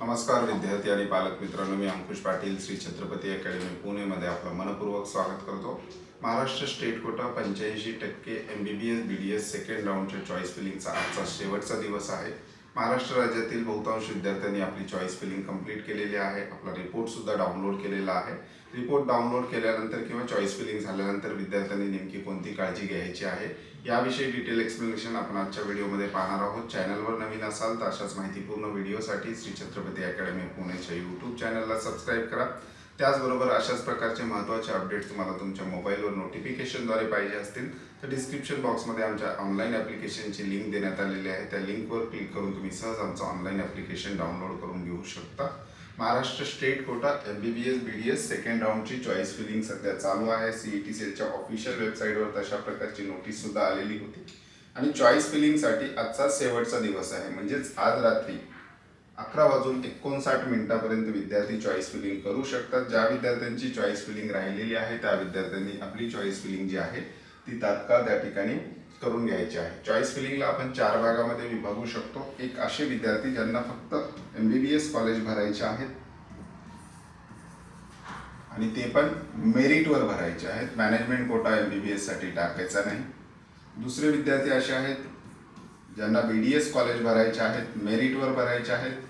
नमस्कार विद्यार्थी आणि पालक मित्रांनो मी अंकुश पाटील श्री छत्रपती अकॅडमी पुणेमध्ये आपलं मनपूर्वक स्वागत करतो. महाराष्ट्र स्टेट कोटा पंच्याऐंशी टक्के M B B S B D S second राऊंडच्या choice फिलिंगचा आजचा शेवटचा दिवस आहे. महाराष्ट्र राज्यातील बहुतांश विद्यार्थ्यांनी आपली चॉईस फिलिंग कंप्लीट केलेली आहे. आपला रिपोर्ट सुद्धा डाउनलोड केलेला आहे. रिपोर्ट डाउनलोड केल्यानंतर किंवा चॉईस फिलिंग झाल्यानंतर विद्यार्थ्यांनी नेमकी कोणती काळजी घ्यायची आहे? याविषयी डिटेल एक्सप्लेनेशन आपण आजच्या व्हिडिओमध्ये पाहणार आहोत. चॅनलवर नवीन असाल तर अशाच माहितीपूर्ण व्हिडिओसाठी श्री छत्रपती अकॅडमी पुणेच्या यूट्यूब चॅनलला सबस्क्राईब करा. त्याचबरोबर अशाच प्रकारचे महत्त्वाचे अपडेट्स तुम्हाला तुमच्या मोबाईलवर नोटिफिकेशनद्वारे पाहिजे असतील तर डिस्क्रिप्शन बॉक्समध्ये आमच्या ऑनलाईन ॲप्लिकेशनची लिंक देण्यात आलेली आहे. त्या लिंकवर क्लिक करून तुम्ही सहज आमचं ऑनलाईन ॲप्लिकेशन डाउनलोड करून घेऊ शकता. Maharashtra state quota M B B S B D S second राऊंडची choice filling सध्या चालू आहे. सी ई टी सेलच्या ऑफिशियल वेबसाईटवर तशा प्रकारची नोटीस सुद्धा आलेली होती. आणि चॉईस फिलिंगसाठी आजचा शेवटचा दिवस आहे. म्हणजेच आज रात्री अकरा वाजून एकोणसाठ मिनिटापर्यंत विद्यार्थी चॉईस फिलिंग करू शकतात. ज्या विद्यार्थ्यांची चॉईस फिलिंग राहिलेली आहे त्या विद्यार्थ्यांनी आपली चॉईस फिलिंग जी आहे ती तात्काळ त्या ठिकाणी करून घ्यायची आहे. चॉईस फिलिंगला आपण चार भागामध्ये विभागू शकतो. एक असे विद्यार्थी ज्यांना फक्त M B B S college भरायचे आहेत आणि ते पण मेरिटवर भरायचे आहेत. Management quota M B B एससाठी टाकायचा नाही. दुसरे विद्यार्थी असे आहेत ज्यांना बी डी एस कॉलेज भरायचे आहेत मेरिटवर भरायचे आहेत.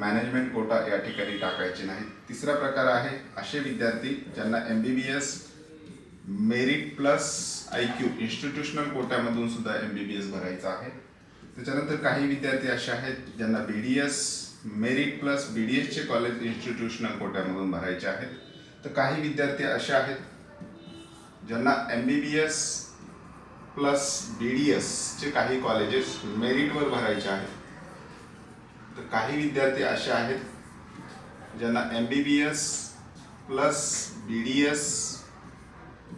मॅनेजमेंट कोटा या ठिकाणी टाकायचे नाही. तिसरा प्रकार आहे असे विद्यार्थी ज्यांना M B B S merit plus I Q institutional कोट्यामधून सुद्धा एम बी बी एस भरायचं आहे. त्याच्यानंतर काही विद्यार्थी असे आहेत ज्यांना B D S merit plus B D एसचे कॉलेज इन्स्टिट्यूशनल कोट्यामधून भरायचे आहेत. तर काही विद्यार्थी असे आहेत ज्यांना M B B S plus B D एसचे काही कॉलेजेस मेरिटवर भरायचे आहेत. तर काही विद्यार्थी असे आहेत ज्यांना M B B S plus B D S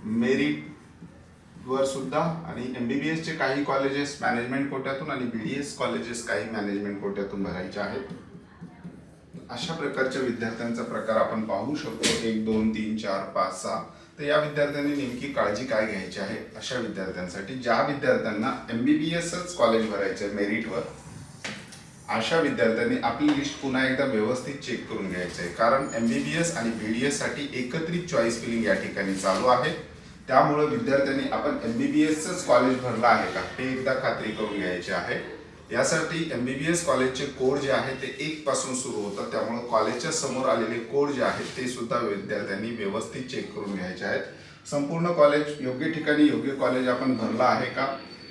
मेरिटवर सुद्धा आणि एम बी बी एसचे काही कॉलेजेस मॅनेजमेंट कोट्यातून आणि बी डी एस कॉलेजेस काही मॅनेजमेंट कोट्यातून भरायचे आहेत. अशा प्रकारच्या विद्यार्थ्यांचा प्रकार आपण पाहू शकतो. एक दोन तीन चार पाच सहा. तर या विद्यार्थ्यांनी नेमकी काळजी काय घ्यायची आहे अशा विद्यार्थ्यांसाठी? ज्या विद्यार्थ्यांना एम बी बी एसच कॉलेज भरायचं आहे मेरिटवर अशा विद्यार्थ्यांनी आपली लिस्ट पुन्हा एकदा व्यवस्थित चेक करून घ्यायचं आहे कारण एम बी बी एस आणि बी डी एससाठी एकत्रित चॉईस फिलिंग या ठिकाणी चालू आहे. त्यामुळे विद्यार्थ्यांनी आपण एम बी बी एसचंच कॉलेज भरलं आहे का हे एकदा खात्री करून घ्यायची आहे. यासाठी एम बी बी एस कॉलेजचे कोड जे आहे ते एक पासून सुरू होतं. त्यामुळे कॉलेजच्या समोर आलेले कोड जे आहेत ते सुद्धा विद्यार्थ्यांनी व्यवस्थित चेक करून घ्यायचे आहेत. संपूर्ण कॉलेज योग्य ठिकाणी योग्य कॉलेज आपण भरलं आहे का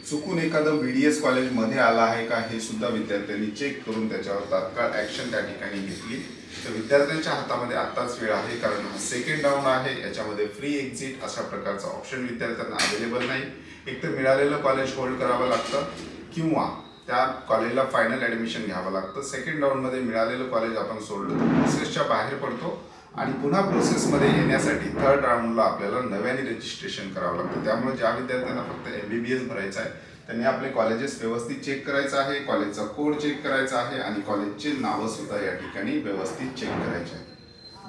चुकून एखादं बी डी एस कॉलेजमध्ये आला आहे का हे सुद्धा विद्यार्थ्यांनी चेक करून त्याच्यावर तात्काळ ॲक्शन त्या ठिकाणी घेतली. तर विद्यार्थ्यांच्या हातामध्ये आत्ताच वेळ आहे कारण हा सेकंड राऊंड आहे. याच्यामध्ये फ्री एक्झिट अशा प्रकारचा ऑप्शन विद्यार्थ्यांना अवेलेबल नाही. एक तर मिळालेलं कॉलेज होल्ड करावं लागतं किंवा त्या कॉलेजला फायनल ॲडमिशन घ्यावं लागतं. सेकंड राऊंडमध्ये मिळालेलं कॉलेज आपण सोडलं तर प्रोसेसच्या बाहेर पडतो. आणि पुन्हा प्रोसेसमध्ये येण्यासाठी थर्ड राऊंडला आपल्याला नव्याने रजिस्ट्रेशन करावं लागतं. त्यामुळे ज्या विद्यार्थ्यांना फक्त एम बी बी एस भरायचं आहे त्यांनी आपले कॉलेजेस व्यवस्थित चेक करायचं आहे कॉलेजचा कोड चेक करायचा आहे आणि कॉलेजचे नावं सुद्धा या ठिकाणी व्यवस्थित चेक करायचे आहे.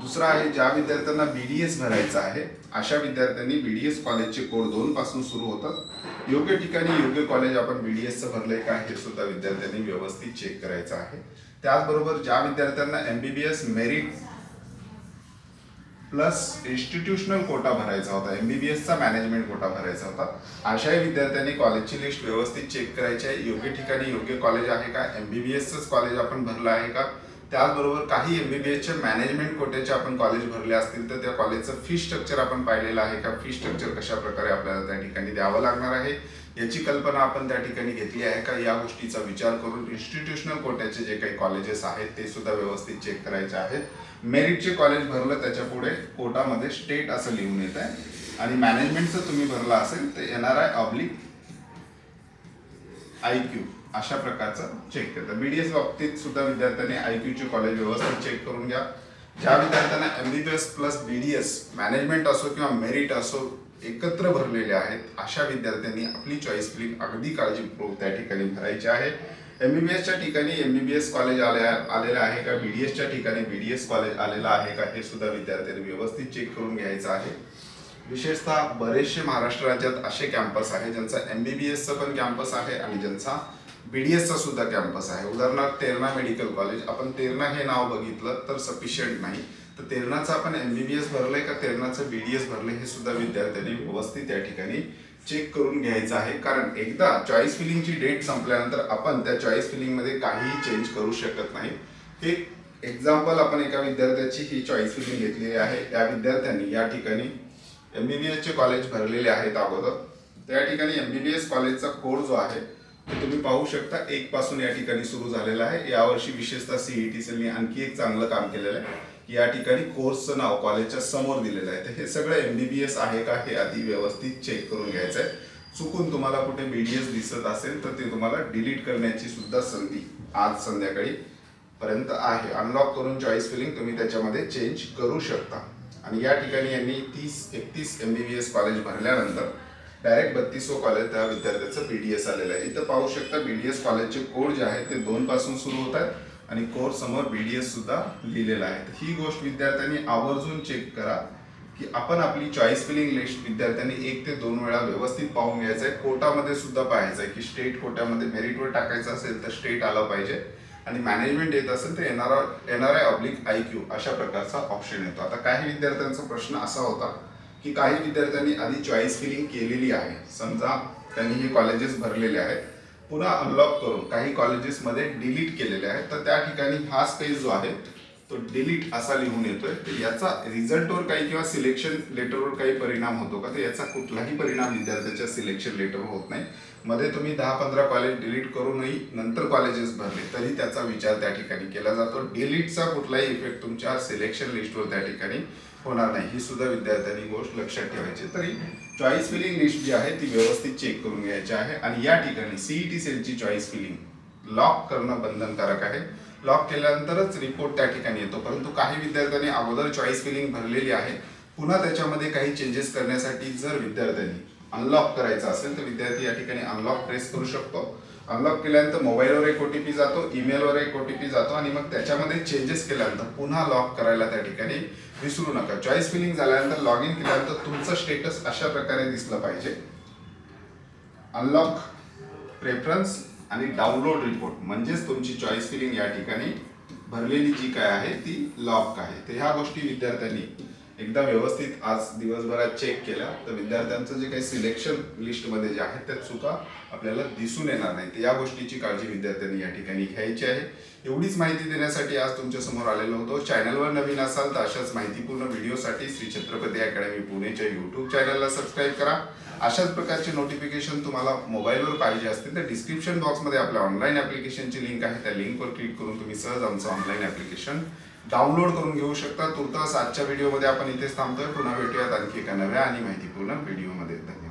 दुसरा आहे ज्या विद्यार्थ्यांना बी डी एस भरायचं आहे अशा विद्यार्थ्यांनी बी डी एस कॉलेजचे कोड दोन पासून सुरू होतात योग्य ठिकाणी योग्य कॉलेज आपण बी डी एसचं भरलंय का हे सुद्धा विद्यार्थ्यांनी व्यवस्थित चेक करायचं आहे. त्याचबरोबर ज्या विद्यार्थ्यांना M B B S merit plus institutional quota भरायचा होता. M B B management quota भरायचा होता. अशाही विद्यार्थ्यांनी कॉलेजची लिस्ट व्यवस्थित चेक करायची आहे. योग्य ठिकाणी योग्य कॉलेज आहे का? एम कॉलेज आपण भरलं आहे का? त्याचबरोबर काही एम बी मॅनेजमेंट कोट्याचे आपण कॉलेज भरले असतील तर त्या कॉलेजचं फी स्ट्रक्चर आपण पाहिलेलं आहे का? फी स्ट्रक्चर कशा प्रकारे आपल्याला त्या ठिकाणी द्यावं लागणार आहे? याची कल्पना आपण त्या ठिकाणी घेतली आहे का? या गोष्टीचा विचार करून इन्स्टिट्यूशनल कोट्याचे जे काही कॉलेजेस आहेत ते सुद्धा व्यवस्थित चेक करायचे आहेत. मेरिटचे कॉलेज भरलं त्याच्या पुढे कोटामध्ये स्टेट असं लिहून येत आहे. आणि मॅनेजमेंटचं तुम्ही भरलं असेल तर येणार आहे ऑब्लिक आय क्यू अशा प्रकारचं चेक करतात. बी डी एस बाबतीत सुद्धा विद्यार्थ्यांनी आय क्यूचे कॉलेज व्यवस्थित चेक करून घ्या. ज्या विद्यार्थ्यांना M B B S plus B D S management असो किंवा मेरिट असो एकत्र भरलेले आहेत अशा विद्यार्थ्यांनी आपली चॉईस फिलिंग अगदी काळजीपूर्वक त्या ठिकाणी भरायची आहे. एम बी बी एसच्या ठिकाणी M B B S college आले आलेलं आहे का? बी डी एसच्या ठिकाणी बी डी एस कॉलेज आलेलं आहे का? हे सुद्धा विद्यार्थ्यांनी व्यवस्थित चेक करून घ्यायचं आहे. विशेषतः बरेचसे महाराष्ट्र राज्यात असे कॅम्पस आहे ज्यांचा एम बी बी एसचं पण कॅम्पस आहे आणि ज्यांचा बीडीएसचा सुद्धा कॅम्पस आहे. उदाहरणार्थ तेरणा मेडिकल कॉलेज. आपण तेरणा हे नाव बघितलं तर सफिशियंट नाही. तर तेरणाचं आपण एम बी बी एस भरलंय का तेरणाचं बी डी एस भरलंय हे सुद्धा विद्यार्थ्यांनी व्यवस्थित या ठिकाणी चेक करून घ्यायचं आहे. कारण एकदा चॉईस फिलिंगची डेट संपल्यानंतर आपण त्या चॉईस फिलिंगमध्ये काहीही चेंज करू शकत नाही. हे एक्झाम्पल आपण एका विद्यार्थ्याची ही चॉईस फिलिंग घेतलेली आहे. या विद्यार्थ्यांनी या ठिकाणी एम बी बी एसचे कॉलेज भरलेले आहेत अगोदर. त्या ठिकाणी एम बी बी एस कॉलेजचा कोड जो आहे तुम्ही पाहू शकता एक पासून या ठिकाणी सुरू झालेला आहे. यावर्षी विशेषतः सीईटी सेलनी आणखी एक चांगलं काम केलेलं आहे की या ठिकाणी कोर्सचं नाव कॉलेजच्या समोर दिलेलं आहे. तर हे सगळं एमबीबीएस आहे का हे आधी व्यवस्थित चेक करून घ्यायचं आहे. चुकून तुम्हाला कुठे बीडीएस दिसत असेल तर ते तुम्हाला डिलीट करण्याची सुद्धा संधी आज संध्याकाळी पर्यंत आहे. अनलॉक करून चॉईस फिलिंग तुम्ही त्याच्यामध्ये चेंज करू शकता. आणि या ठिकाणी यांनी तीस एकतीस M B B S college भरल्यानंतर डायरेक्ट बत्तीसो कॉलेज त्या विद्यार्थ्याचं बी डी एस आलेलं आहे. इथं पाहू शकता बी डी एस कॉलेजचे कोड जे आहेत ते दोन पासून सुरू होत आहेत आणि कोड समोर बी डी एस सुद्धा लिहिलेला आहे. ही गोष्ट विद्यार्थ्यांनी आवर्जून चेक करा की आपण आपली चॉईस फिलिंग लिस्ट विद्यार्थ्यांनी एक ते दोन वेळा व्यवस्थित पाहून घ्यायचं आहे कोटामध्ये सुद्धा पाहायचं आहे की स्टेट कोट्यामध्ये मेरिटवर टाकायचं असेल तर स्टेट आलं पाहिजे. आणि मॅनेजमेंट येत असेल तर NR N I oblique I Q अशा प्रकारचा ऑप्शन येतो. आता काही विद्यार्थ्यांचा प्रश्न असा होता की काही विद्यार्थ्यांनी आधी चॉईस फिलिंग केलेली आहे. समजा त्यांनी हे कॉलेजेस भरलेले आहेत. पुन्हा अनलॉक करून काही कॉलेजेसमध्ये डिलीट केलेले आहेत. तर त्या ठिकाणी हा स्पेस जो आहे तो डिलीट असा लिहून येतोय. तर याचा रिझल्टवर काही किंवा सिलेक्शन लेटरवर काही परिणाम होतो का? तर याचा कुठलाही परिणाम विद्यार्थ्याच्या सिलेक्शन लेटरवर होत नाही. मध्ये तुम्ही दहा पंधरा कॉलेज डिलीट करूनही नंतर कॉलेजेस भरले तरी त्याचा विचार त्या ठिकाणी केला जातो. डिलीटचा कुठलाही इफेक्ट तुमच्या सिलेक्शन लिस्टवर त्या ठिकाणी होणार नाही. ही सुद्धा विद्यार्थ्यांनी गोष्ट लक्षात ठेवायची. तरी चॉईस फिलिंग लिस्ट जी आहे ती व्यवस्थित चेक करून घ्यायची आहे. आणि या ठिकाणी सीईटी सेलची चॉईस फिलिंग लॉक करणं बंधनकारक आहे. लॉक केल्यानंतरच रिपोर्ट त्या ठिकाणी येतो. परंतु काही विद्यार्थ्यांनी अगोदर चॉईस फिलिंग भरलेली आहे. पुन्हा त्याच्यामध्ये काही चेंजेस करण्यासाठी जर विद्यार्थ्यांनी अनलॉक करायचं असेल तर विद्यार्थी या ठिकाणी अनलॉक प्रेस करू शकतो. अनलॉक केल्यानंतर मोबाईलवर एक ओ टी पी जातो ईमेलवर एक ओ टी पी जातो आणि मग त्याच्यामध्ये चेंजेस केल्यानंतर पुन्हा लॉक करायला त्या ठिकाणी विसरू नका. चॉईस फिलिंग झाल्यानंतर लॉग इन केल्यानंतर तुमचं स्टेटस अशा प्रकारे दिसलं पाहिजे. अनलॉक प्रेफरन्स आणि डाउनलोड रिपोर्ट म्हणजेच तुमची चॉईस फिलिंग या ठिकाणी भरलेली जी काय आहे ती लॉक आहे. तर ह्या गोष्टी विद्यार्थ्यांनी एकदा व्यवस्थित आज दिवसभरात चेक केला. तर विद्यार्थ्यांचं जे काही सिलेक्शन लिस्टमध्ये जे आहे त्या चुका आपल्याला दिसून येणार नाही. तर या गोष्टीची काळजी विद्यार्थ्यांनी या ठिकाणी घ्यायची आहे. एवढीच माहिती देण्यासाठी आज तुमच्यासमोर आलेलो होतो. चॅनलवर नवीन असाल तर अशाच माहितीपूर्ण व्हिडिओसाठी श्री छत्रपती अकॅडमी पुणेच्या युट्यूब चॅनलला सबस्क्राईब करा. अशाच प्रकारचे नोटिफिकेशन तुम्हाला मोबाईलवर पाहिजे असतील तर डिस्क्रिप्शन बॉक्समध्ये आपल्या ऑनलाईन ॲप्लिकेशनची लिंक आहे. त्या लिंकवर क्लिक करून तुम्ही सहज आमचं ऑनलाईन ॲप्लिकेशन डाउनलोड करून घेऊ शकता. तुर्तास आजच्या व्हिडिओमध्ये आपण इथेच थांबतोय. पुन्हा भेटूयात आणखी एका नव्या आणि माहितीपूर्ण व्हिडिओमध्ये. धन्यवाद.